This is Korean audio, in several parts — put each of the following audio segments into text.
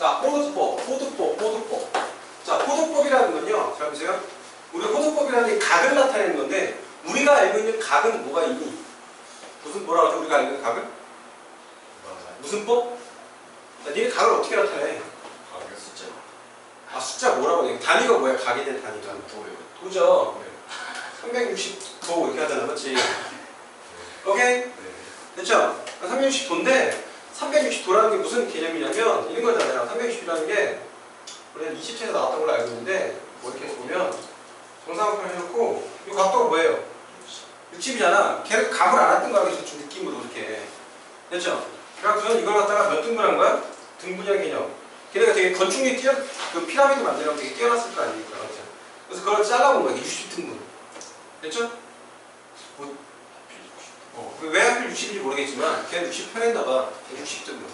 자, 호두법, 호두법, 호두법. 자, 호두법이라는 건요. 잘 보세요. 우리 호두법이라는 게 각을 나타내는 건데 우리가 알고 있는 각은 뭐가 있니? 무슨 뭐라고 하죠? 우리가 알고 있는 각을? 무슨 법? 자, 니네 각을 어떻게 나타내? 가격 숫자. 아, 숫자 뭐라고 해? 단위가 뭐야? 각이 된 단위가. 도요. 도죠. 360도 이렇게 하잖아, 맞지? 오케이? 네. 됐죠? 360도인데 360도라는 게 무슨 개념이냐면 이런 거잖아요. 360이라는 게 우리가 27에서 나왔던 걸로 알고 있는데 뭐 이렇게 보면 정사각형을 해놓고 이 각도가 뭐예요? 60이잖아. 걔를 감을 안 했던 거야. 그래서 좀 느낌으로 이렇게. 됐죠? 그래서 이걸 갖다가 몇 등분한 거야? 등분형 개념. 걔네가 되게 건축이 뛰어, 그 피라미드 만들려면 되게 뛰어났을 거 아닙니까? 그렇죠? 그래서 그걸 잘라본 거야. 60등분. 됐죠? 뭐, 어, 왜 하필 60인지 모르겠지만 걔는 60 편했나 봐. 60등분.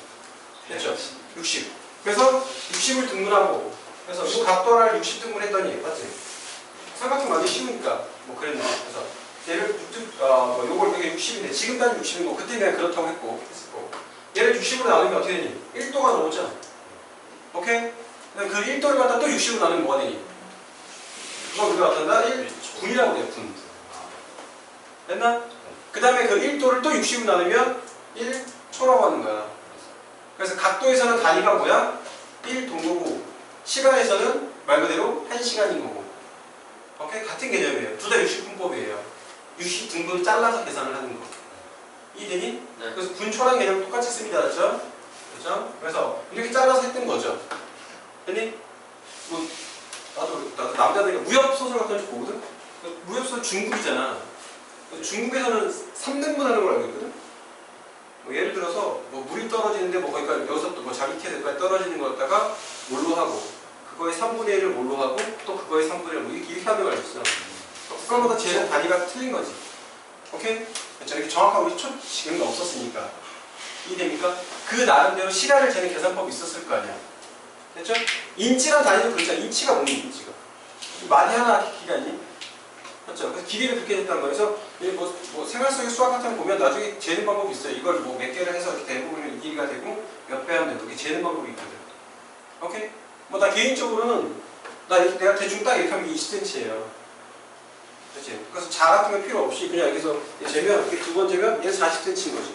됐죠? 60. 그래서 60을 등분하고 그래서 이 각도 하나를 60 등분 했더니 맞지? 삼각형 맞기 쉬우니까 뭐 그랬나 그래서 얘를 6등, 어, 뭐 요걸 이게 60인데 지금 단 60인 거 그때 그냥 그렇다고 했고 했었고 얘를 60으로 나누면 어떻게 되니? 1도가 넘었잖아 오케이? 그 1도를 갖다 또 60으로 나누면 뭐가 되니? 그거 우리가 한다? 1, 분이라고 돼요 분 됐나? 그 다음에 그 1도를 또 60으로 나누면 1초라고 하는 거야. 그래서 각도에서는 단위가 뭐야? 1동거고 시간에서는 말 그대로 1시간인 거고 오케이? 같은 개념이에요. 둘 다 60분법이에요. 60등분 잘라서 계산을 하는 거. 이해되니? 네. 그래서 분초라는 개념 똑같이 씁니다. 그렇죠? 그렇죠? 그래서 이렇게 잘라서 했던 거죠. 됐니? 뭐 나도, 나도 남자들이 무협 소설 같은 거 보거든? 무협 소설 중국이잖아. 중국에서는 3등분 하는 걸 알고 있거든? 뭐 예를 들어서 뭐 물이 떨어지는데 뭐 거기까 여기서 또 뭐 자기 캐드까지 떨어지는 거 갖다가 뭘로 하고 그거의 3분의 1을 뭘로 하고 또 그거의 3분의 1을 뭐 이렇게, 이렇게 하는 걸 알고 있어. 국가마다 재는 단위가 틀린 거지. 오케이? 이렇게 정확하고 우리 초 지금은 없었으니까. 이해됩니까? 그 나름대로 시간을 재는 계산법이 있었을 거 아니야. 됐죠? 인치란 단위도 그렇잖아. 인치가 뭐니 인치가? 많이 하나 기간이? 그렇죠? 그래서 길이를 그렇게 했다는 거예요. 그래서 이게 뭐, 뭐 생활 속의 수학 같은 거 보면 나중에 재는 방법이 있어요. 이걸 뭐 몇 개를 해서 이렇게 대부분 길이가 되고 몇 배 하면 되고 이렇게 재는 방법이 있거든. 오케이? 뭐 나 개인적으로는 나 이렇게 내가 대충 딱 이렇게 하면 20cm예요. 그렇지? 그래서 자 같은 거 필요 없이 그냥 여기서 재면 이렇게 두 번 재면 얘 40cm인 거지.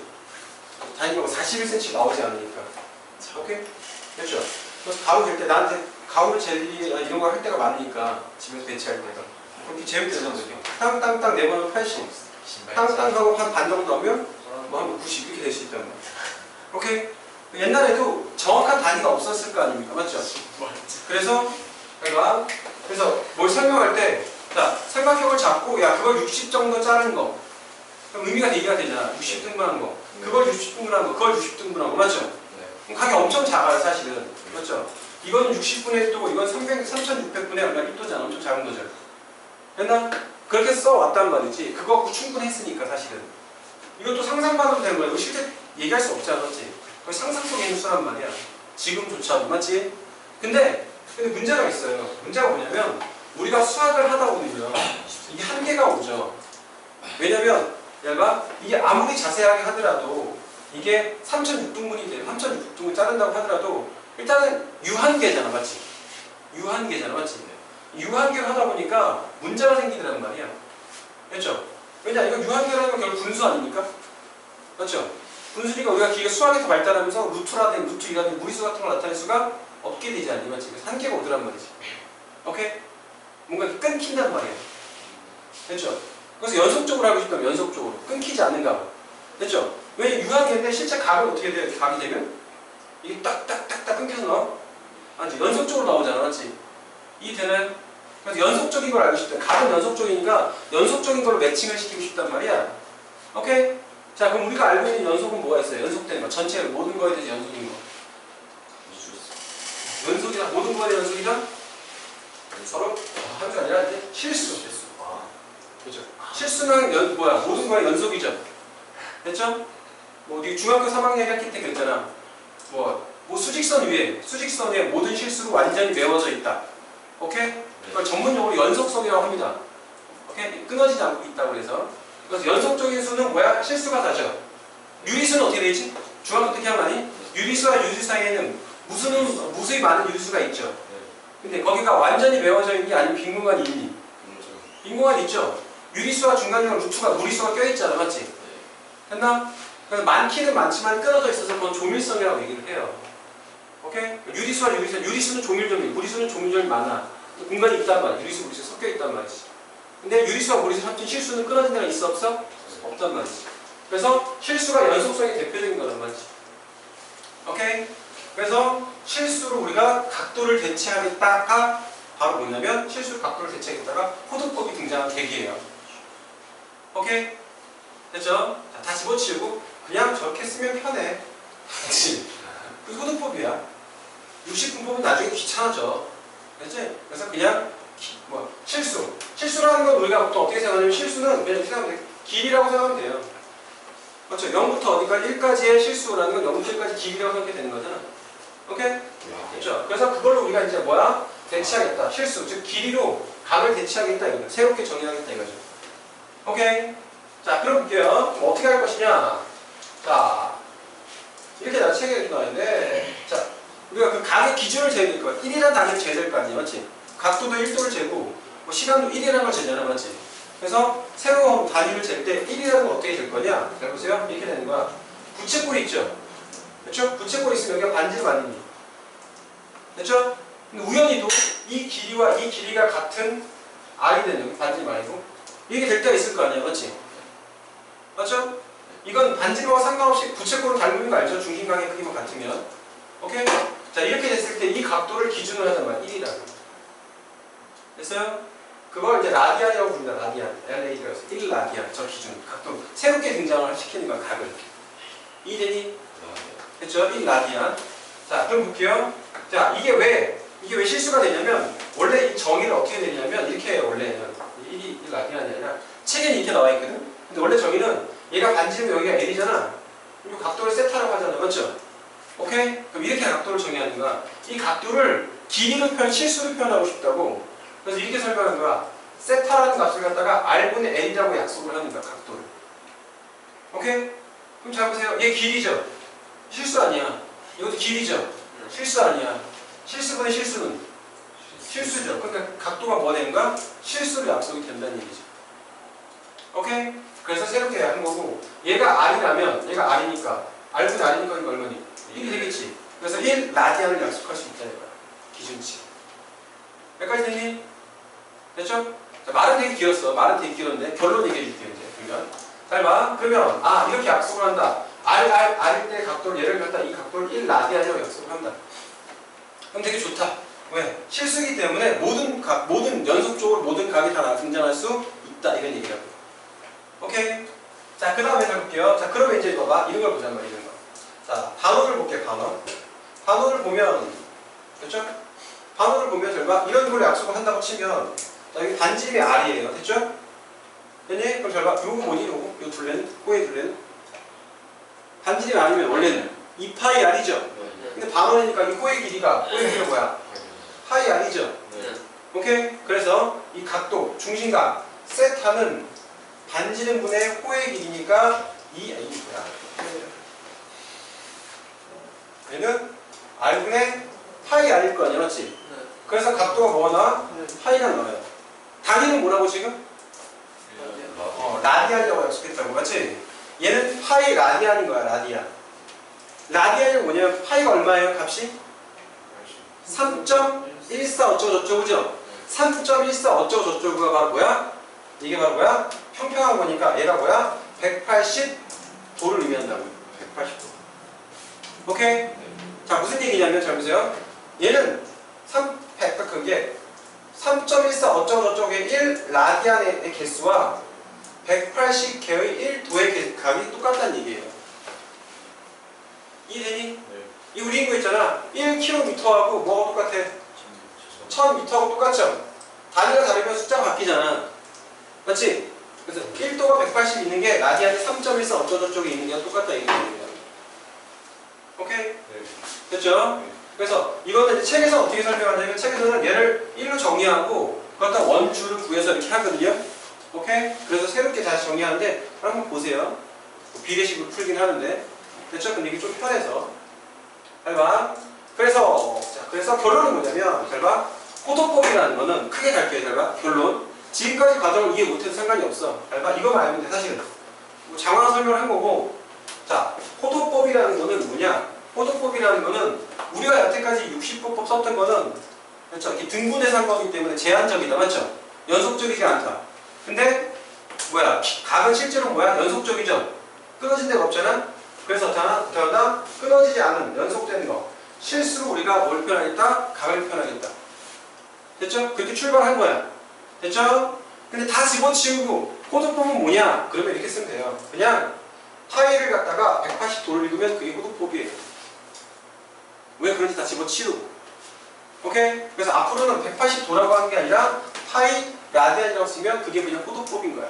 다니가 41cm 나오지 않으니까. 오케이? 됐죠? 그래서 가구 잴때 나한테 가구를 잴 일이 이런 거할 때가 많으니까 집에서 배치할 때가 그렇게 재면 되는 거죠. 땅땅땅 네 번은 80. 신발. 땅땅 하고 한 반 정도 하면 뭐한 90 이렇게 될 수 있단 말이야. 오케이? 옛날에도 정확한 단위가 없었을 거 아닙니까? 맞죠? 그래서 내가 그래서 뭘 설명할 때 자, 삼각형을 잡고 야 그걸 60 정도 자른 거 그럼 의미가 대기가 되잖아. 60 등분한 거. 그걸 60 등분한 거. 그걸 60 등분한 거. 맞죠? 네. 그럼 각이 엄청 작아요, 사실은. 맞죠? 이거는 60분의 1도, 이건 300, 3600분의 얼마 1도잖아. 엄청 작은 거죠. 됐나? 그렇게 써왔단 말이지. 그거 충분했으니까, 사실은. 이것도 상상만으로 되는 거야. 이거 실제 얘기할 수 없잖아, 맞지? 그거 상상 속에 있는 수란 말이야. 지금조차도, 맞지? 근데, 근데 문제가 있어요. 문제가 뭐냐면, 우리가 수학을 하다 보면요. 이게 한계가 오죠. 왜냐면, 얘가 이게 아무리 자세하게 하더라도, 이게 3006등분이 돼요. 3006등분 자른다고 하더라도 일단은 유한계잖아, 맞지? 유한계잖아, 맞지? 유한계를 하다 보니까 문제가 생기더란 말이야. 그렇죠? 왜냐, 이거 유한계라는 건 결국 분수 아닙니까? 맞죠? 분수니까 우리가 기계 수학에서 발달하면서 루트라든 루트 2라든 무리수 같은 걸 나타낼 수가 없게 되지 않니, 맞지? 한계가 오더란 말이지. 오케이? 뭔가 끊긴단 말이야. 됐죠? 그래서 연속적으로 하고 싶다면 연속적으로 끊기지 않는가 봐. 됐죠? 왜 유한계인데 실제 각은 어떻게 돼요? 각이 되면 이게 딱딱딱딱 끊겨서 나와? 아니 연속적으로 나오잖아, 맞지? 이 되나요? 그래서 연속적인 걸 알고 싶다. 각은 연속적이니까 연속적인 걸로 매칭을 시키고 싶단 말이야. 오케이? 자, 그럼 우리가 알고 있는 연속은 뭐가 있어요? 연속되는 거. 전체 모든 거에 대해서 연속인 거. 연속이다. 모든 거에 대한 연속이다. 서로 한게 아니라 이제 실수. 아. 그죠? 실수는 연, 뭐야? 모든 거의 연속이죠. 됐죠? 뭐 우리 중학교 3학년 1학기 때 그랬잖아. 뭐, 뭐 수직선 위에 수직선에 모든 실수로 완전히 메워져 있다. 오케이? 그걸 전문용어로 연속성이라고 합니다. 오케이? 끊어지지 않고 있다고 그래서. 그래서 연속적인 수는 뭐야? 실수가 다죠. 유리수는 어떻게 되지? 중학교 때 기억나니? 유리수와 유리 사이에는 무수는 무수히 많은 유리수가 있죠. 근데 거기가 완전히 메워져 있니 아니면 빈 공간이 있니? 빈 공간이 있죠. 유리수와 중간중간 루트가 무리수가 껴있잖아, 맞지? 했나? 그래서 많기는 많지만 끊어져 있어서 그건 조밀성이라고 얘기를 해요. 오케이? 유리수와 유리수, 유리수는 조밀점이, 무리수는 조밀점이 많아. 공간이 있단 말이야. 유리수, 무리수 섞여 있단 말이지. 근데 유리수와 무리수 합친 실수는 끊어진 데가 있어 없어? 없단 말이지. 그래서 실수가 연속성이 대표적인 거란 말이지. 오케이? 그래서 실수로 우리가 각도를 대체하겠다가 바로 뭐냐면 실수로 각도를 대체하겠다가 호도법이 등장한 계기예요. 오케이? 됐죠? 자, 다 집어치우고 그냥 저렇게 쓰면 편해. 그치? 그 호도법이야. 60분법은 나중에 귀찮아져. 그치? 그래서 그냥 기- 뭐 실수. 실수라는 건 우리가 보통 어떻게 생각하냐면 실수는 그냥 생각하면 돼. 길이라고 생각하면 돼요. 그렇죠? 0부터 어디까지 1까지의 실수라는 건 0부터 1까지 길이라고 생각이 되는 거잖아. 오케이? 그렇죠? 그래서 그걸로 우리가 이제 뭐야? 대체하겠다. 실수. 즉 길이로 각을 대체하겠다 이거죠. 새롭게 정의하겠다 이거죠. 오케이? 자, 그럼 볼게요. 어떻게 할 것이냐? 자, 이렇게 내가 책에 나와 있는데, 자, 우리가 그 각의 기준을 재야 거야. 1이라는 단위를 재야 될 거 아니야, 맞지? 각도도 1도를 재고, 뭐 시간도 1이라는 걸 재잖아, 맞지? 그래서 새로운 단위를 잴 때 1이라는 건 어떻게 될 거냐? 잘 보세요. 이렇게 되는 거야. 부채꼴이 있죠? 그렇죠? 부채꼴이 있으면 여기가 반지름? 됐죠? 근데 우연히도 이 길이와 이 길이가 같은 R이 되는 여기 반지름 아니고 이게 될 때가 있을 거 아니야, 맞지? 맞죠? 이건 반지름과 상관없이 부채꼴을 닮은 거 알죠? 중심각의 크기만 같으면. 오케이? 자, 이렇게 됐을 때 이 각도를 기준으로 말이야. 1이라고. 됐어요? 그걸 이제 라디안이라고 부른다. 라디안. LA라고 해서 1 라디안. 저 기준. 각도. 새롭게 등장을 시키는 거야. 각을 이렇게. 이되니? 됐죠? 1 라디안. 자, 그럼 볼게요. 자, 이게 왜, 이게 왜 실수가 되냐면, 원래 이 정의를 어떻게 되냐면, 이렇게 원래는. 1이 1 라디안이 아니라, 책에는 이렇게 나와 있거든? 근데 원래 정의는, 얘가 반지름 여기가 L이잖아. 그리고 각도를 세타라고 하잖아. 맞죠? 오케이? 그럼 이렇게 각도를 정의하는 거야. 이 각도를 길이로 표현, 실수로 표현하고 싶다고. 그래서 이렇게 설명하는 거야. 세타라는 값을 갖다가 R분의 L이라고 약속을 하는 거야, 각도를. 오케이? 그럼 잘 보세요. 얘 길이죠? 실수 아니야. 이것도 길이죠? 실수 아니야. 실수분의 실수는? 실수죠. 그러니까 각도가 뭐 되는 거야? 실수로 약속이 된다는 얘기죠. 오케이? 그래서 새롭게 하는 거고 얘가 R이라면 얘가 R이니까 R분의 R이니까 이거 얼마니? 1이 되겠지. 그래서 1 라디안을 약속할 수 있다는 거야. 기준치. 여기까지 됐니? 됐죠? 자, 말은 되게 길었어. 말은 되게 길었는데 결론 얘기해 줄게요. 이제 그러면 잘 봐. 그러면 아 이렇게 약속을 한다. R, R, R일 때 각도를 예를 들었다. 이 각도를 1 라디안이라고 약속을 한다. 그럼 되게 좋다. 왜? 실수기 때문에 모든 각, 모든 연속적으로 모든 각이 다 등장할 수 있다. 이런 얘기라고. 오케이? 자, 그 다음에 해볼게요. 자, 그러면 이제 봐봐. 이런 걸 보자면 이런 거. 자, 반원을 볼게요. 반원. 반원을 보면, 됐죠? 반원을 보면 절봐 이런 걸 약속을 한다고 치면, 자, 여기 반지름이 R이에요. 됐죠? 됐니? 그럼 절봐 요거 뭐니? 요거? 요 둘레는? 코의 둘레는? 반지름이 R이면 원래는 2파이 R이죠? 근데 반원이니까 이 코의 길이가, 코의 길이가 뭐야? 파이 R이죠? 오케이? 그래서 이 각도, 중심각, 세타는 반지름 분의 호의 길이니까 이이 뭐야? 얘는 r분의 파이 r일 거 아니야, 맞지? 그래서 각도가 뭐가 나와? 파이가 나와요. 단위는 뭐라고 지금? 어, 라디안이라고 약속했다고, 맞지? 얘는 파이 라디안인 거야, 라디안. 라디안이 뭐냐면 파이가 얼마예요, 값이? 3.14 어쩌고 저쩌고 그죠? 3.14 어쩌고 저쩌고가 바로 뭐야? 이게 바로 뭐야? 평평한 거니까 얘가 뭐야? 180도를 의미한다고 180도 오케이? 자 무슨 얘기냐면 잘 보세요 얘는 3, 그러니까 그게 3.14 어쩌고 저쩌고의 1 라디안의 개수와 180개의 1 도의 값이 똑같다는 얘기예요 이해되니? 이 우리 인구 있잖아 1km하고 뭐가 똑같아? 1000m하고 똑같죠? 단위가 다르면 숫자가 바뀌잖아 맞지? 그래서 1도가 180 있는 게 라디안이 3.14 어쩌고저쩌고 있는 게 똑같다 이거예요. 오케이? 됐죠? 그래서 이거는 책에서 어떻게 설명하냐면 책에서는 얘를 1로 정의하고 그것다 원주를 구해서 이렇게 하거든요. 오케이? 그래서 새롭게 다시 정의하는데 한번 보세요. 비례식으로 풀긴 하는데 됐죠? 근데 이게 좀 편해서 잘 봐. 그래서 자, 그래서 결론은 뭐냐면 잘 봐. 포도법이라는 거는 크게 갈게요. 잘 봐. 결론. 지금까지 과정을 이해 못해도 상관이 없어. 잘 봐. 이거만 알면 돼. 사실은. 뭐 장황한 설명을 한 거고. 자, 포도법이라는 거는 뭐냐? 포도법이라는 거는 우리가 여태까지 60보법 썼던 거는 그렇죠. 이렇게 등분해서 한 거기 때문에 제한적이다. 맞죠? 연속적이지 않다. 근데 뭐야? 각은 실제로 뭐야? 연속적이죠. 끊어진 데가 없잖아. 그래서 다, 다 끊어지지 않은 연속되는 거. 실수로 우리가 뭘 표현하겠다? 각을 표현하겠다. 됐죠? 그렇게 출발한 거야. 됐죠? 근데 다 집어치우고 호도법은 뭐냐? 그러면 이렇게 쓰면 돼요. 그냥 파이를 갖다가 180도를 읽으면 그게 호도법이에요. 왜 그런지 다 집어치우고. 오케이? 그래서 앞으로는 180도라고 하는 게 아니라 파이 라디안이라고 쓰면 그게 그냥 호도법인 거야.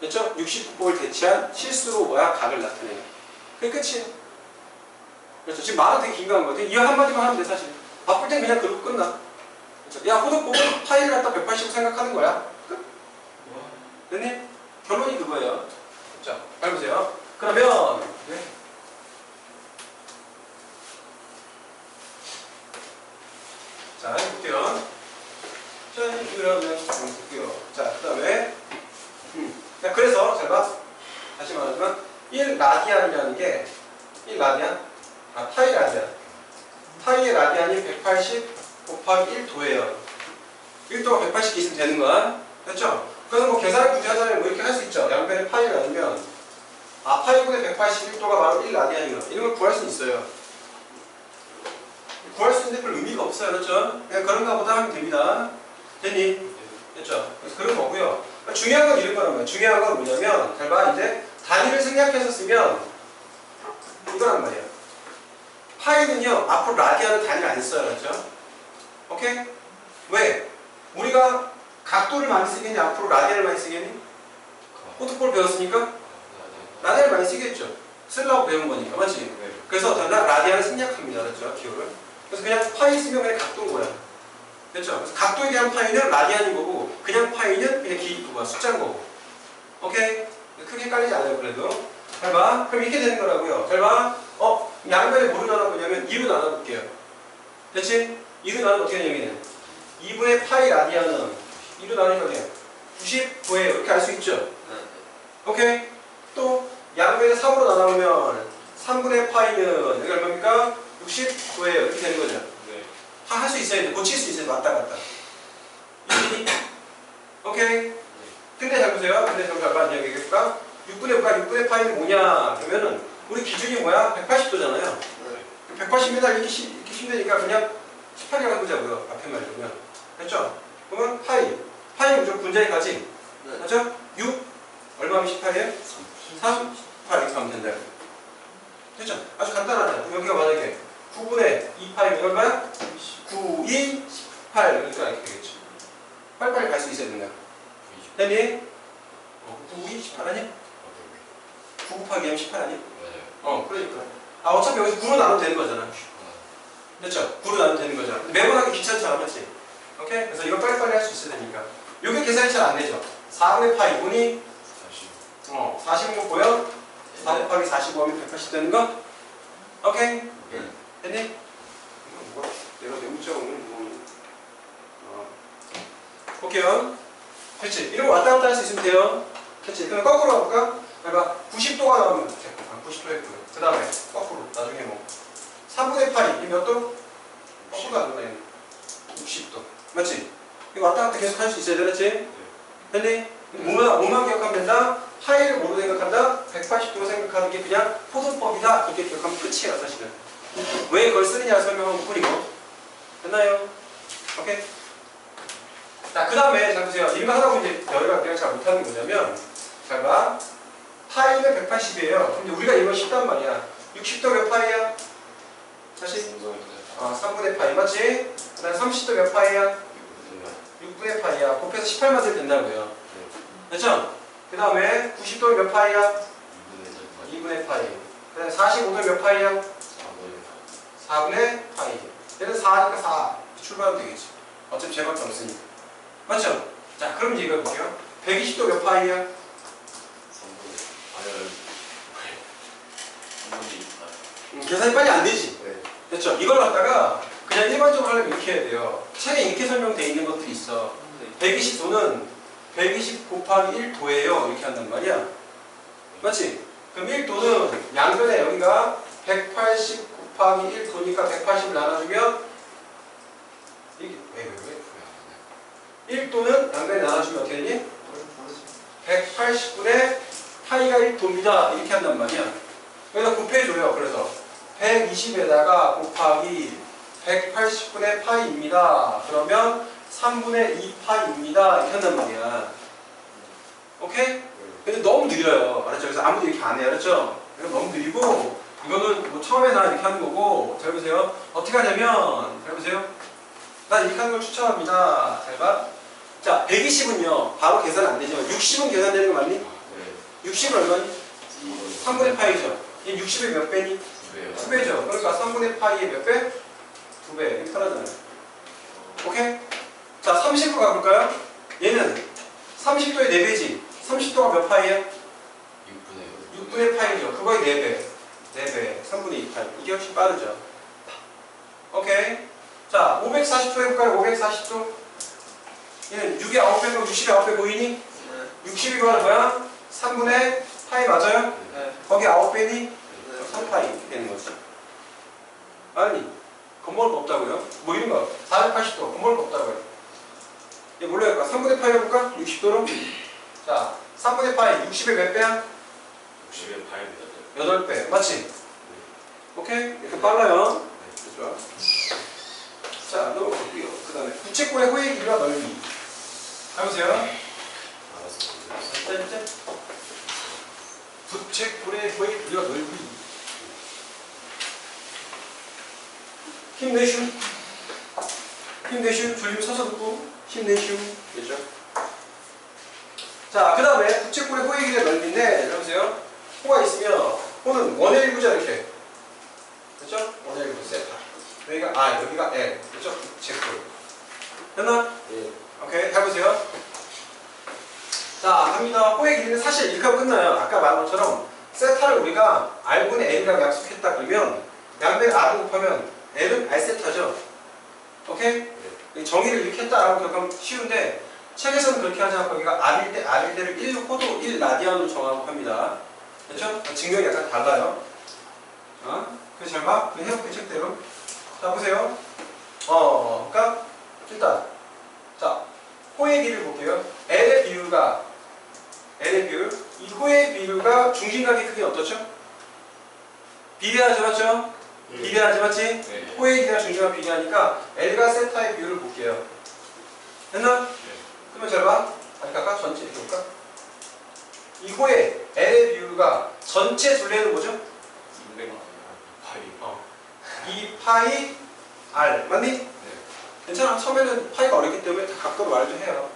됐죠? 69법을 대체한 실수로 뭐야? 각을 나타내는. 그게 끝이에요. 그렇죠. 지금 말은 되게 긴가한 거 같아. 이 한마디만 하면 돼, 사실. 바쁠 땐 그냥 그러고 끝나. 그렇죠. 야, 호도법은 파이를 갖다 180도 생각하는 거야. 끝. 됐니? 결론이 그거예요. 자, 잘 보세요. 그러면, 네. 자, 그러면 볼게요. 자, 그 다음에, 음. 자, 그래서, 잘 봐. 다시 말하지만, 1라디안이라는 게, 1라디안? 아, 파이 라디안. 파이의 라디안이 180 곱하기 1도예요. 1도가 180개 있으면 되는 거야. 됐죠? 그래서 뭐 계산을 굳이 하자면 뭐 이렇게 할 수 있죠. 양변에 파이를 나누면, 아, 파이분의 181도가 바로 1라디안이구나. 이런 걸 구할 수 있어요. 구할 수 있는데 별 의미가 없어요. 그렇죠? 그냥 그런가 보다 하면 됩니다. 됐니? 됐죠? 그래서 그런 거고요. 중요한 건 이런 거란 말이에요. 중요한 건 뭐냐면, 잘 봐, 이제 단위를 생략해서 쓰면 이거란 말이에요. 파이는요, 앞으로 라디안은 단위를 안 써요. 그렇죠? 오케이? 왜? 우리가 각도를 많이 쓰겠니? 앞으로 라디안을 많이 쓰겠니? 포트폴 배웠으니까 라디안을 많이 쓰겠죠. 쓰려고 배운 거니까. 맞지? 그래서 전라 라디안을 생략합니다. 그렇죠? 기호를. 그래서 그냥 파이 쓰면 그냥 각도인 거야. 됐죠? 그래서 각도에 대한 파이는 라디안인 거고 그냥 파이는 그냥 기, 그거야. 숫자인 거고. 오케이? 크게 깔리지 않아요. 그래도. 잘 봐. 그럼 이렇게 되는 거라고요. 잘 봐. 어? 양변에 뭐로 나눠보냐면 2로 나눠볼게요. 됐지? 2로 나누면 어떻게 되냐면 2분의 파이 라디안은 2로 나누니까 그냥 99에 이렇게 알 수 있죠? 오케이? 또 양변에 3으로 나누면 3분의 파이는 여기 얼마입니까? 69예요. 이렇게 되는 거죠. 다할수 있어야 돼. 고칠 수 있어야 돼. 왔다 갔다. 이해니? 오케이? 근데 잘 보세요. 근데 좀 잠깐 얘기해볼까? 6분의 파 6분의 파이는 뭐냐? 그러면은 우리 기준이 뭐야? 180도잖아요. 180m 이렇게, 시, 이렇게 힘드니까 그냥 18이라고 해보자고요. 앞에 말로면. 됐죠? 그러면 파이. 파이는 무조건 분자에 가지. 맞죠? 6 얼마면 18이에요? 3, 8 이렇게 하면 된다. 됐죠? 아주 간단하죠? 그럼 여기가 만약에 9분의 2파이면 얼마야? 9, 2, 18 이렇게 이렇게 되겠죠. 빨리빨리 갈 수 있어야 된다. 됐니? 어, 9, 2, 18 아니야? 9 곱하기 2면 18 아니야? 어, 그러니까. 아, 어차피 여기서 9로 나누면 되는 거잖아. 됐죠? 9로 나누면 되는 거잖아. 매번 하기 귀찮잖아, 맞지? 오케이? 그래서 이거 빨리빨리 할 수 있어야 되니까. 요게 계산이 잘 안 되죠? 4분의 파이 분이 어, 45 보여? 4 곱하기 45 하면 180 되는 거? 오케이? 이거 뭐가 내가 내 문자 오늘 뭐 어. 볼게요 됐지? 이런 거 왔다 갔다 할 수 있으면 돼요 됐지? 그럼 거꾸로 가볼까? 봐봐 90도가 나오면 아, 90도 했고요 그 다음에 거꾸로 나중에 뭐 3분의 8이 몇 도? 거꾸로 가는 거야 60도 맞지? 이거 왔다 갔다 계속 할 수 있어야 되겠지? 됐니? 뭐만, 뭐만 기억하면 된다? 파이를 뭐로 생각한다? 180도 생각하는 게 그냥 포도법이다 이렇게 기억하면 끝이에요 사실은 왜 그걸 쓰느냐 설명한 것 뿐이고 됐나요? 오케이? 자, 그 다음에 잘 보세요. 보면 이제 저희가 그냥 잘 못하는 게 뭐냐면 잘 봐. 파이는 180이에요. 근데 우리가 이건 쉽단 말이야. 60도 몇 파이야? 다시 어, 3분의 파이 맞지? 그 다음에 30도 몇 파이야? 6분의 파이야. 곱해서 18 만들면 된다고요. 됐죠? 그 다음에 90도 몇 파이야? 2분의 파이. 그 다음에 45도 몇 파이야? 4분의 파이. 얘는 4니까 4. 출발하면 되겠지. 어차피 제밖에 없으니까. 맞죠? 자, 그럼 이제 이거 볼게요. 120도 몇 파이야? 음, 계산이 빨리 안 되지. 됐죠? 이걸 갖다가 그냥 일반적으로 하려면 이렇게 해야 돼요. 책에 이렇게 설명되어 있는 것들이 있어. 120도는 120 곱하기 1도예요. 이렇게 한단 말이야. 맞지? 그럼 1도는 양변에 여기가 180 곱하기 1 도니까 180을 나눠주면 이게 왜 왜 왜 1도는 양변에 나눠주면 어떻게 되니? 180분의 파이가 1도입니다. 이렇게 한단 말이야. 여기다 곱해줘요. 그래서 120에다가 곱하기 180분의 파이입니다. 그러면 3분의 2파이입니다. 이렇게 한단 말이야. 오케이? 근데 너무 느려요. 알았죠? 그래서 아무도 이렇게 안 해요. 알았죠? 너무 느리고 이거는 뭐 처음에 나 이렇게 하는 거고 잘 보세요. 어떻게 하냐면 잘 보세요. 난 이렇게 하는 걸 추천합니다. 잘 봐. 자, 120은요. 바로 계산 안 되지만 60은 계산되는 거 맞니? 60은 얼마니? 3분의 파이죠. 이 60의 몇 배니? 2배죠. 그러니까 3분의 파이의 몇 배? 2배. 이렇게 편하잖아요. 오케이? 자, 30으로 가볼까요? 얘는 30도의 4배지. 30도가 몇 파이야? 6분의 파이죠. 그거의 4배. 4배. 3분의 2파이. 이게 훨씬 빠르죠. 오케이. 자, 540도 해볼까요? 540도. 얘는 6의 9배고 60의 9배 보이니? 60이 구하는 거야? 3분의 파이 맞아요? 거기 9배니? 3파이 이렇게 되는 거지. 아니, 겁먹을 거 없다고요? 뭐 이런 거. 480도 겁먹을 거 없다고요. 얘 뭘로 할까? 3분의 파이 해볼까? 60도로? 자, 3분의 파이 60의 몇 배야? 8배. 맞지? 오케이? 이렇게 빨라요. 좋아. 자, 넘어갈게요. 그 다음에 부채꼴의 호의 길이와 넓이. 해보세요. 짠짠. 부채꼴의 호의 길이와 넓이. 힘내슈. 힘내슈. 졸리면 서서 듣고 힘내슈. 됐죠? 자, 그 다음에 부채꼴의 호의 길이와 넓이인데, 여보세요. 호가 있으면 호는 원의 일부자 이렇게. 됐죠? 원의 일부 세타. 여기가 아 여기가 L. 그렇죠? 부채꼴. 됐나? 오케이 해보세요. 자 갑니다. 호의 길이는 사실 이렇게 끝나요. 아까 말한 것처럼 세타를 우리가 R분의 L이라고 약속했다 그러면 양변 R을 곱하면 L은 R세타죠. 오케이? 이 정의를 이렇게 했다라고 기억하면 쉬운데 책에서는 그렇게 하지 않고 여기가 R일 때 R일 때를 1 호도 1 라디안으로 정하고 합니다. 그렇죠? 증명이 약간 달라요. 어? 그래서 잘 봐. 그냥 해볼게 책대로. 자 보세요. 어, 그러니까 일단 자 호의 비율 볼게요. L의 비율가 L의 비율 이 호의 비율가 중심각의 크기 어떻죠? 비례하지 맞죠? 비례하지 맞지? 호의 길이가 중심각 비례하니까 L과 세타의 비율을 볼게요. 됐나? 그러면 잘 봐. 다시 갈까? 전체 이렇게 볼까? 이 호의 L의 비율가 전체 둘레는 뭐죠? 2 파이 R 맞니? 괜찮아. 처음에는 파이가 어렵기 때문에 다 각도로 말좀 해요.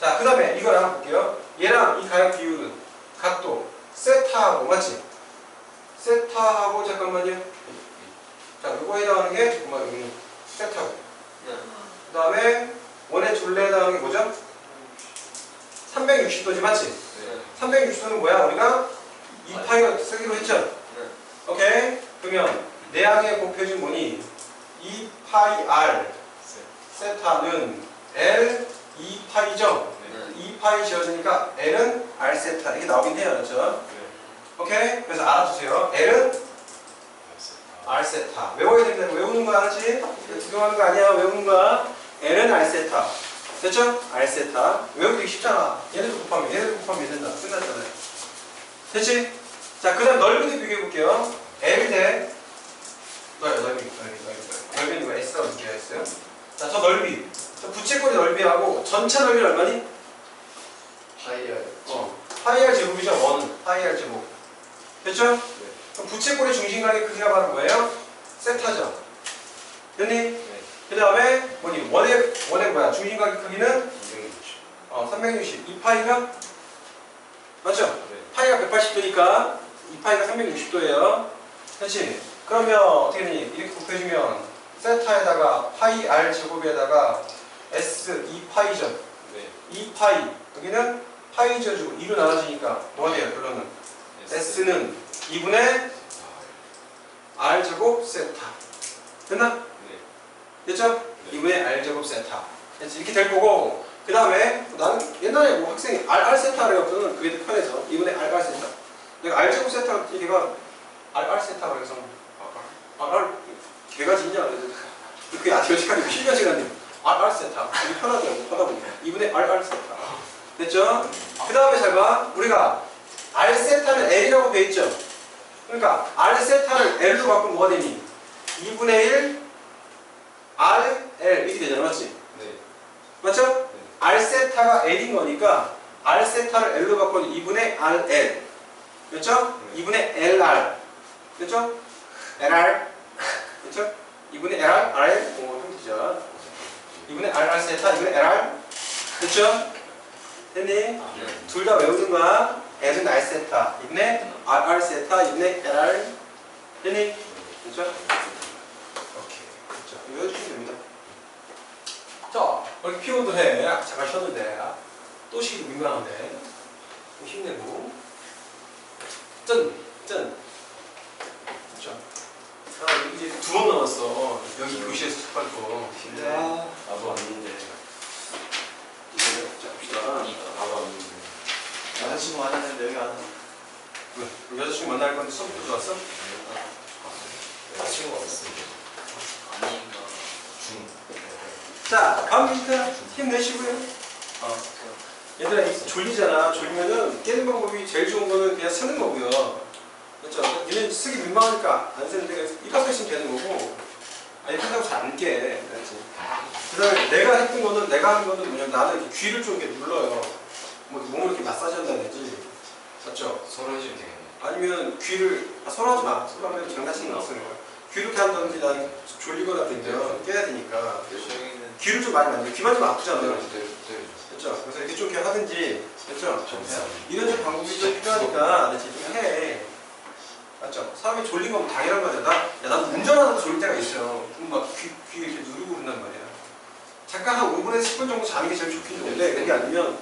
자그 다음에 이걸 하나 볼게요. 얘랑 이 가역 비율은 각도. 세타하고 맞지? 세타하고 잠깐만요. 자 요거에 해당하는 게 잠깐만 여기 세타고. 그 다음에 원의 둘레에 해당하는 게 뭐죠? 360도지 맞지? 360도는 뭐야? 우리가 2파이가 쓰기로 했죠? 오케이. 그러면 내항에 곱해준 뭐니? 2파이 R 세타는 L 2파이죠? 2파이 지어지니까 L은 R 세타. 이렇게 나오긴 해요 그렇죠? 오케이? 그래서 알아두세요. L은 R 세타. 외워야 됩니다. 외우는 거 알았지? 구경하는 거 아니야. 외우는 거야. L은 R 세타 됐죠? R 세타 외우기 쉽잖아 얘네도 곱하면 얘네도 곱하면 된다 끝났잖아요 됐지? 자 그 다음 넓이도 비교해 볼게요 L 대 넓이 넓이 넓이 넓이 넓이는 거 S라고 느껴졌어요? 자 저 넓이 저 부채꼴의 넓이하고 전체 넓이는 얼마니? 어 파이 R 제곱이죠 원 파이 R 제곱 됐죠? 그럼 부채꼴의 중심각의 크기가 바로 뭐예요? 세타죠 됐니? 그 다음에 뭐니 원의 원의 뭐야 중심각의 크기는 어 360. 이 파이가 맞죠? 파이가 180도니까 이 파이가 360도예요. 그렇지? 그러면 어떻게 되니? 이렇게 곱해주면 세타에다가 파이 r 제곱에다가 s 2 파이죠. 2파이 여기는 파이 지어주고 2로 나눠지니까 뭐가 돼요? 결론은 s는 2분의 r 제곱 세타. 됐나? 네. 됐죠? 네. 2분의 r 제곱 세타. 이렇게 될 거고 그 다음에 나는 옛날에 뭐 학생이 r r 세타를 했거든 그게 더 편해서 2분의 r r 세타. 내가 r 제곱 세타 얘가 r r 세타라고 해서 r r 개가 진냐 그게 아직 여지까지 10년 시간이 r r 세타 이게 편하더라고 하다 보니까 2분의 r r 세타. 됐죠? 그 다음에 잘 봐. 우리가 r 세타는 l이라고 돼 있죠. 그러니까 r 세타를 l로 바꾸면 뭐가 되니? 2분의 1 r l 이렇게 되잖아, 맞지? 네. 맞죠? r 세타가 l인 거니까 r 세타를 l로 바꾸면 2분의 r l. 그렇죠? 네. 2분의 l r. 그렇죠? l r. 그렇죠? 2분의 l r r l 뭐 형태죠. 2분의 r r 세타, 2분의 l r. 그렇죠? 됐니? 네. 둘다 외우는 거야. L은 R 세타, 2분의 R, R 세타, 2분의 LR. 됐니? 그렇죠? 오케이. 그렇죠. 됩니다. 자, 이렇게 피곤도 해. 아, 잠깐 쉬었는데. 아, 또 쉬기 민망한데. 좀 힘내고. 짠! 짠! 그렇죠. 아, 이제 두 번 남았어. 여기 교실에서 숙발고. 힘내. 나도 왔는데. 이제 자, 봅시다. 나도 왔는데. 여자친구 만났는데 여기 안 와. 왜? 여자친구 만날 건데 수업부터 들어왔어? 여자친구가 없습니다. 아닌가. 중. 자, 다음 비슷한 힘내시고요. 어. 얘들아, 이 졸리잖아. 졸리면은 깨는 방법이 제일 좋은 거는 그냥 쓰는 거고요. 그렇죠? 얘는 쓰기 민망하니까 안 쓰는데 입학도 있으면 되는 거고. 아니, 한다고 잘 안 깨. 그렇지. 그 다음에 내가 했던 거는, 내가 하는 거는 뭐냐면 나는 이렇게 귀를 좀 이렇게 눌러요. 뭐 몸을 이렇게 마사지 한다든지. 맞죠? 서로 해주면 되겠네. 아니면 귀를, 아, 서로 하지 마. 서로 하면 장난치는 거 거야. 귀를 이렇게 한다든지 난 졸리거나 그러면 깨야 되니까. 귀를 좀 많이 만져. 귀 만지면 아프잖아요. 그렇죠. 그래서 이렇게 좀 이렇게 하든지, 그렇죠. 이런 좀 방법이 좀 필요하니까 내 지금 해. 맞죠? 사람이 졸린 건 당연한 거잖아. 나, 야, 나도 운전하다가 졸릴 때가 있어요. 그럼 막 귀, 귀 이렇게 누르고 그런단 말이야. 잠깐 한 5분에서 10분 정도 자는 게 제일 좋긴 좋은데, 그게 아니면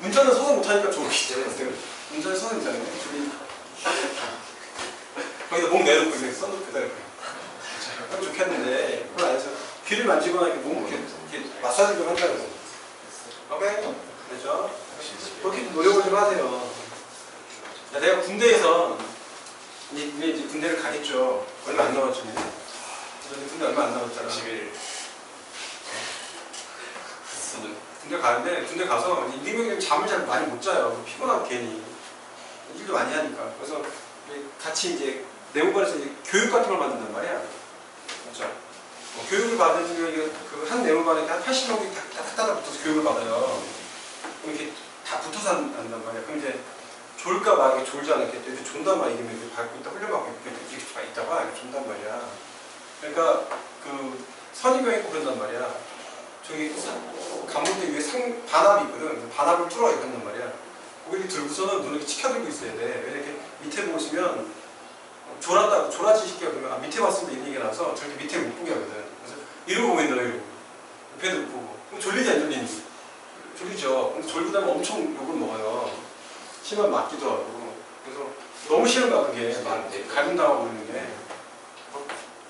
운전은 서서 못하니까 졸리지. 운전은 서서 거야. 졸리니까. 거기다 목 내놓고 이렇게 써놓고 기다려. 딱 좋겠는데, 그걸 안 해서 귀를 만지거나 이렇게 목 이렇게, 이렇게 마사지 좀 한다 그래서. 오케이? 됐죠? 그렇게 좀 노력을 좀 하세요. 야, 내가 군대에서 이제, 이제 군대를 가겠죠. 얼마 안 남았죠. 군대 얼마 안 남았잖아. 11일. 군대 가는데 군대 가서 임금님 잠을 잘 많이 못 자요. 피곤하고 괜히 일도 많이 하니까. 그래서 같이 이제 내무반에서 교육 같은 걸 받는단 말이야. 교육을 받으면 그한 내무반에 한 80명이 다다다 붙어서 교육을 받아요. 그럼 이렇게 다 붙어서 한- 한단 말이야. 그럼 이제 졸까 봐 이게 졸지 않았겠죠. 이렇게 존단 말이야. 이렇게 밟고 있다 훈련받고 이렇게 이렇게 가 있다가 이렇게 존단 말이야. 그러니까 그 선임병 있고 그런단 말이야. 저기 간물대 위에 상, 반합이 있거든. 반합을 뚫어 한단 말이야. 고개를 들고서는 눈을 치켜들고 있어야 돼. 왜 이렇게 밑에 보시면 졸았다고 졸았지 시켜 그러면 아, 밑에 봤으면 이런 얘기가 나서 저렇게 밑에 못 보게 하거든. 이러고 너라 이러고 옆에도 못 보고 그럼 졸리지 안 졸리니? 졸리죠. 근데 졸고 나면 엄청 욕을 먹어요. 심한 맞기도 하고. 그래서 너무 싫은 거야 그게. 막 갈굼당하고 그러는 게.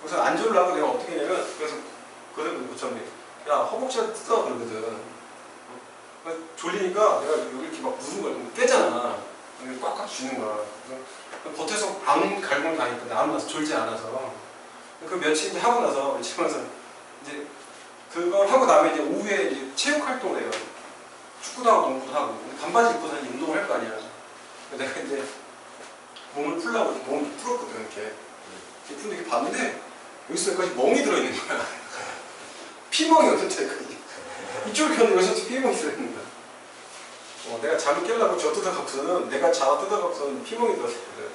그래서 안 졸라고 내가 어떻게 했냐면 그래서 그러거든 고참이 야 허벅지를 뜯어 그러거든. 그래서 졸리니까 내가 여기 이렇게 막 거야. 그럼 깨잖아. 꽉꽉 쥐는 거야. 그래서 겉에서 안 갈굼 당했거든. 안 나서 졸지 않아서. 그 며칠 하고 나서 집에 와서 이제 그걸 하고 나면 이제 오후에 이제 체육 활동을 해요. 축구도 하고 농구도 하고 근데 반바지 입고서 이제 운동을 할 거 아니야. 근데 내가 이제 몸을 풀라고 몸을 풀었거든 이렇게. 푸는데 이렇게 봤는데 여기서 여기까지 멍이 들어있는 거야. 피멍이 여기까지. 이쪽을 켰는데 여기서 피멍이 들어있는 거야. 어, 내가 잠을 깨려고 저 뜯어갖고서는 내가 자아 뜯어갖고서는 피멍이 들었었거든.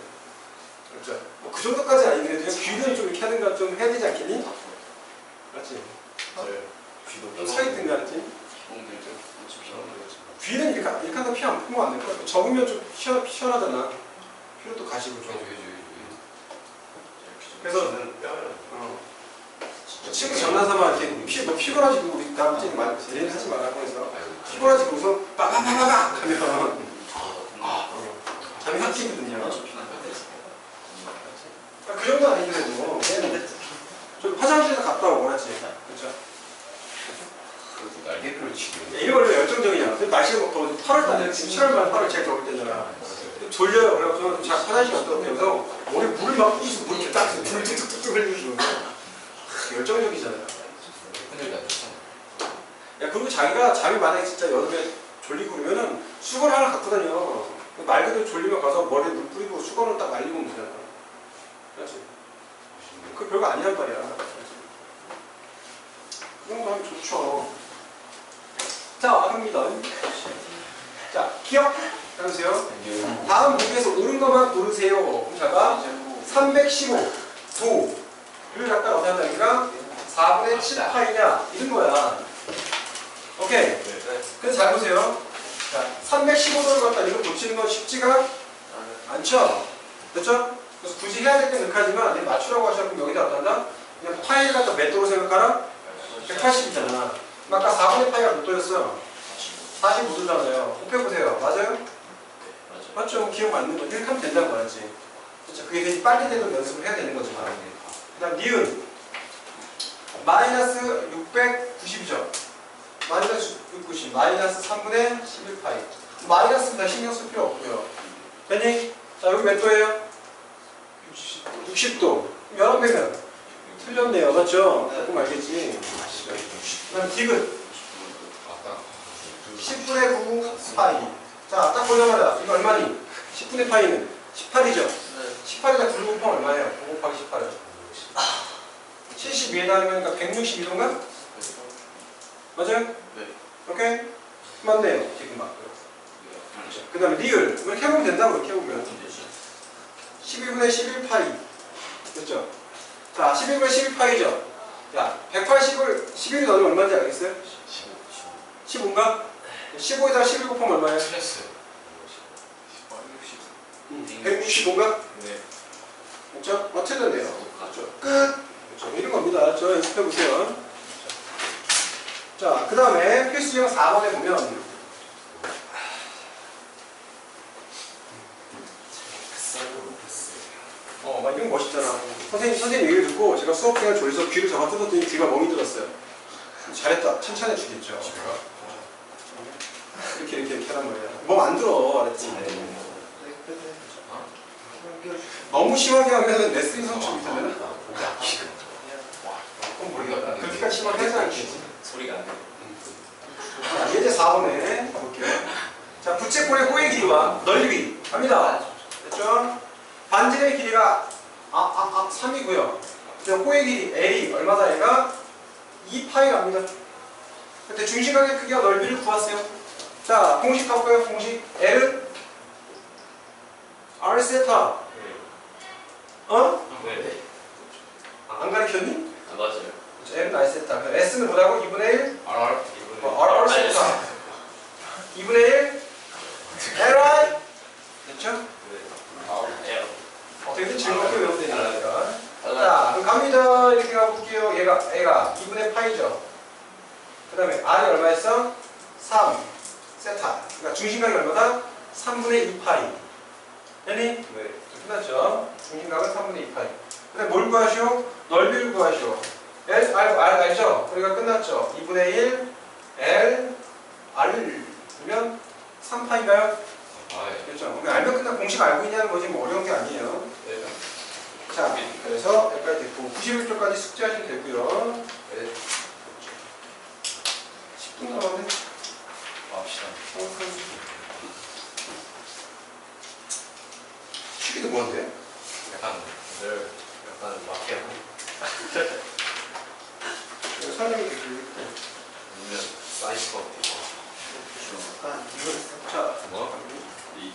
그렇죠. 뭐 그 정도까지 아닌데 귀는 좀 이렇게 하는가 좀 해야 되지 않겠니? 맞지? 귀도 그렇지? 기본들 좀 어차피 이런 거지. 귀는 이렇게, 하- 이렇게 하다 피 안 풀면 안 될 거야. 적으면 좀 시원, 시원하잖아. 피로 또 가시고 좀. 해줘. 그래서-. 어. 친구 장난삼아 이렇게 피, 너 피곤하지 고 우리 다음 주에 말 제일 하지 말라고 해서 피곤하지 그러고서 빠바바바박 하면 아, 어, 잠이 확 깨거든요. 어차피 난 뼈대 있어. 그 정도 아니더라도 좀 화장실에 갔다 오고 그렇지. 그렇죠. 그래도 날개표를 치고. 걸왜 열정적이냐. 근데 날씨가 막 더워서 8월 달에 지금 7월 말 8월 제일 더울 때잖아. 졸려요. 그래서 자 화장실 갔다 오면서 머리 물을 막 뿌리서 물 이렇게 딱 뚝뚝뚝뚝 거. 열정적이잖아요. 야 그리고 자기가 잠이 만약에 진짜 여름에 졸리고 그러면은 수건 하나 갖고 다녀. 말 그대로 졸리면 가서 머리에 물 뿌리고 수건을 딱 말리면 되잖아. 그렇지. 그 별거 아니란 말이야. 그런 거 하면 좋죠. 자, 갑니다. 자, 기억 해주세요. 다음 문제에서 옳은 것만 고르세요. 그럼 잡아. 315, 도를 갖다 어디 한다니까? 4분의 7파이냐? 이런 거야. 오케이. 그래서 잘 보세요. 자, 315도를 갖다 이거 고치는 건 쉽지가 않죠? 됐죠? 그래서 굳이 해야 될 때 넣하지만 내가 맞추라고 하셔서 여기다 어한다 그냥 파이를 갖다 몇 도로 생각하라? 180이잖아. 아까 4분의 파이가 몇 도였어? 45도잖아요. 곱해보세요. 맞아요? 맞죠? 기억 맞는 거. 이렇게 하면 된다는 거야지. 그렇죠? 그게 빨리 되는 연습을 해야 되는 거지만. 그 다음 니은. 마이너스 690이죠. 마이너스 690. 마이너스 3분의 11파이. 마이너스는 다 신경 쓸 필요 없고요. 됐니? 자, 여기 몇 도예요? 60도. 11배면 틀렸네요. 맞죠? 조금 알겠지? 그 다음 디귿. 아까 10분의 9 파이. 자, 딱 보자마자 이거 얼마니? 10분의 파이는 18이죠. 18에다 9 곱하면 얼마예요? 9 곱하기 18은. 72에 나누니까 162도인가? 맞아요? 네. 오케이? 맞네요. 지금 맞고요. 그 다음에 리을. 이렇게 해보면 된다고, 이렇게 해보면. 12분의 11파이. 됐죠? 자, 12분의 11파이죠? 야, 180을 11이 넣으면 얼마인지 알겠어요? 15인가? 15에다가 11 곱하면 얼마예요? 틀렸어요. 165인가? 네. 그렇죠? 어, 틀렸네요. 그렇죠. 끝. 그렇죠. 이런 겁니다. 저 연습해 보세요. 자, 그 다음에 필수형 4번에 보면 어, 막 이런 거 멋있잖아. 선생님, 선생님 얘기를 듣고 제가 수업 시간에 졸려서 귀를 잡아 뜯었더니 귀가 멍이 들었어요. 잘했다. 칭찬해 주겠죠. 이렇게 이렇게 이렇게 하란 말이야. 멍 안 들어. 알았지? 너무 심하게 하면 레슬링 선수이 되려나? 그건 모르겠다. 그렇게까지 심하게 하지 않겠지. 소리가 안 돼. 자, 이제 4번에 볼게요. 자, 부채꼴의 호의 길이와 넓이 갑니다. 됐죠? 반지름의 길이가 아, 아, 아, 3이고요. 호의 길이 L이 얼마다 얘가 2파이 갑니다. 그때 중심각의 크기와 넓이를 구하세요. 자, 공식 가볼까요? 공식 L은 R 세타. 어? 네. 안 가르쳤니? 아, 맞아요. 그렇죠. L은 R 세타. S는 뭐라고? 2분의 1 RR 어, R, R 세타 2분의 1 LI 됐죠? 에 어. 어떻게든 즐겁게 외우면 되니까 아, 자 그럼 갑니다 이렇게 가볼게요 얘가 A가 2분의 파이죠 그 다음에 R이 얼마였어? 3 세타 그러니까 중심각이 얼마다? 3분의 2파이 됐니? 네. 끝났죠? 중심각은 3분의 2파이 그 다음에 뭘 구하시오? 넓이를 구하시오 L, R, R 알죠? 그러니까 끝났죠? 2분의 1 L, R 그러면 3파인가요? 아, 예. 그렇죠. 알면 끝나 공식 알고 있냐는 거지 뭐 어려운 게 아니에요. 네. 자, 그래서 여기까지 됐고 91쪽까지 숙제하시면 되고요. 네. 10분 남았네. 정확한. 쉬기도 뭔데? 약간 늘 약간 이거 설명이 되게 아니면 것 같아요. 자, 뭐? 이